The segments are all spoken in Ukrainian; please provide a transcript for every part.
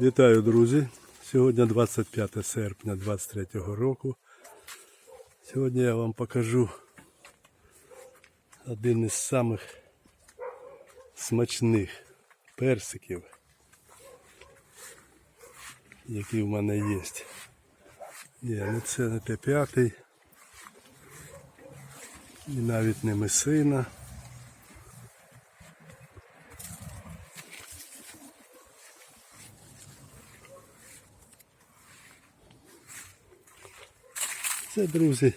Вітаю, друзі! Сьогодні 25 серпня 23 року. Сьогодні я вам покажу один із самих смачних персиків, які в мене є. Ні, ну це не Т5 і навіть не месина. Це, друзі,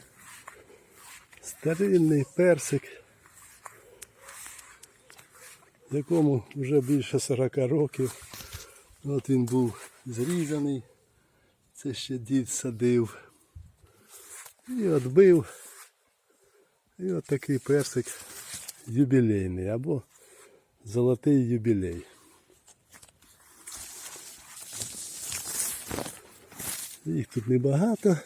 старинний персик, якому вже більше 40 років. От він був зрізаний, це ще дід садив. І отбив. І от такий персик юбілейний або золотий юбілей. Їх тут небагато.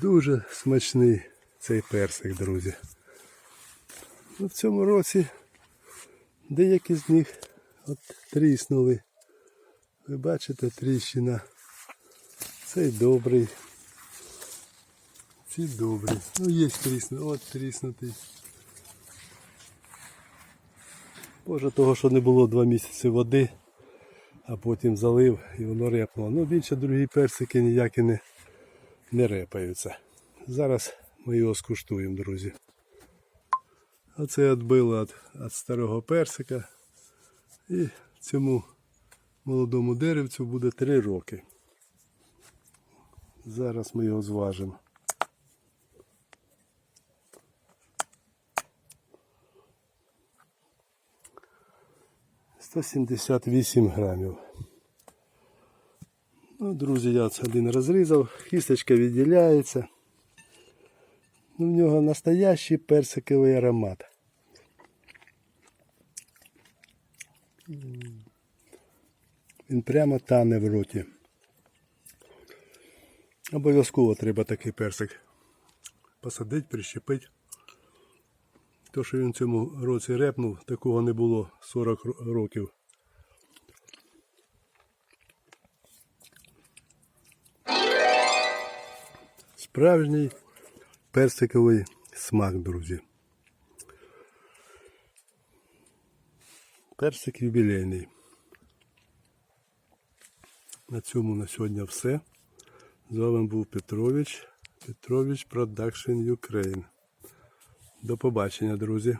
Дуже смачний цей персик, друзі. Ну, в цьому році деякі з них от тріснули. Ви бачите тріщина. Цей добрий. Ці добрі. Ну є тріснути. От тріснутий. Може того, що не було два місяці води, а потім залив і воно репнуло. Ну більше другі персики ніякі не, не репаються. Зараз ми його скуштуємо, друзі. Оце відбило від, від старого персика. І цьому молодому деревцю буде 3 роки. Зараз ми його зважимо. Сто сімдесят вісім грамів. Друзі, я це один розрізав, кісточка відділяється. Ну, в нього настоящий персиковий аромат. Він прямо тане в роті. Обов'язково треба такий персик посадити, прищепити. То, що він в цьому році репнув, такого не було 40 років. Справжній персиковий смак, друзі. Персик юбілейний. На цьому на сьогодні все. З вами був Петрович. Петрович Продакшн Ukraine. До побачення, друзі.